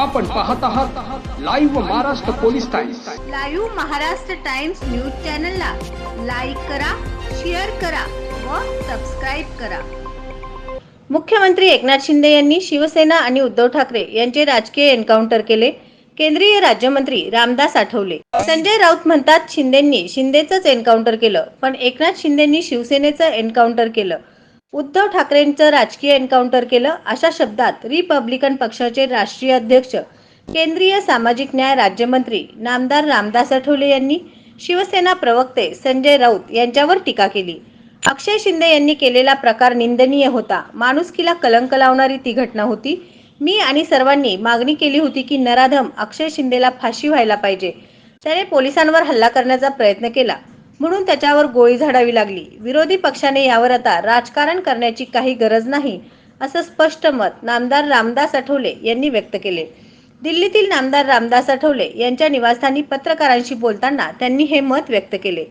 आपण पाहत आहात live Maharashtra police Times live Maharashtra Times news चॅनलला लाईक करा शेअर करा व सबस्क्राईब करा. मुख्यमंत्री एकनाथ शिंदे यांनी शिवसेना आणि उद्धव ठाकरे यांचे राजकीय एन्काउंटर केले. केंद्रीय राज्यमंत्री रामदास आठवले. संजय राऊत म्हणतात शिंदेंनी शिंदेचंच एन्काउंटर केलं पण एकनाथ शिंदेंनी शिवसेनेचं एन्काउंटर केलं. उद्धव ठाकरेंचं राजकीय एन्काउंटर केलं अशा शब्दात रिपब्लिकन पक्षाचे राष्ट्रीय अध्यक्ष केंद्रीय सामाजिक न्याय राज्यमंत्री नामदार रामदास आठवले यांनी शिवसेना प्रवक्ते संजय राऊत यांच्यावर टीका केली. अक्षय शिंदे यांनी केलेला प्रकार निंदनीय होता. माणुसकीला कलंक लावणारी ती घटना होती. मी आणि सर्वांनी मागणी केली होती की नराधम अक्षय शिंदेला फाशी व्हायला पाहिजे. त्याने पोलिसांवर हल्ला करण्याचा प्रयत्न केला. म्हणून त्याच्यावर गोळी झाडावी लागली. विरोधी पक्षाने यावर आता राजकारण करण्याची काही गरज नाही असं स्पष्ट मत नामदार रामदास आठवले यांनी व्यक्त केले. दिल्लीतील नामदार रामदास आठवले यांच्या निवासस्थानी पत्रकारांशी बोलताना त्यांनी हे मत व्यक्त केले.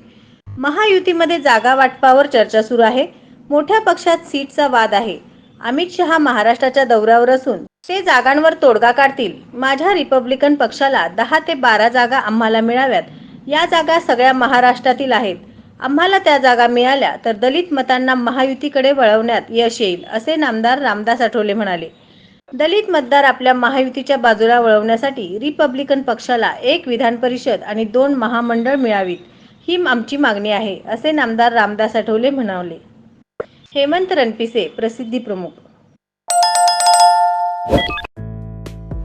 महायुतीमध्ये जागा वाटपावर चर्चा सुरू आहे. मोठ्या पक्षात सीटचा वाद आहे. अमित शहा महाराष्ट्राच्या दौऱ्यावर असून ते जागांवर तोडगा काढतील. माझ्या रिपब्लिकन पक्षाला दहा ते बारा जागा आम्हाला मिळाव्यात. या जागा सगळ्या महाराष्ट्रातील आहेत. आम्हाला त्या जागा मिळाल्या तर दलित मतांना महायुतीकडे वळवण्यात यश येईल असे नामदार रामदास आठवले म्हणाले. दलित मतदार आपल्या महायुतीच्या बाजूला वळवण्यासाठी रिपब्लिकन पक्षाला एक विधान परिषद आणि दोन महामंडळ मिळावीत ही आमची मागणी आहे असे नामदार रामदास आठवले म्हणाले. हेमंत रणपिसे प्रसिद्धी प्रमुख.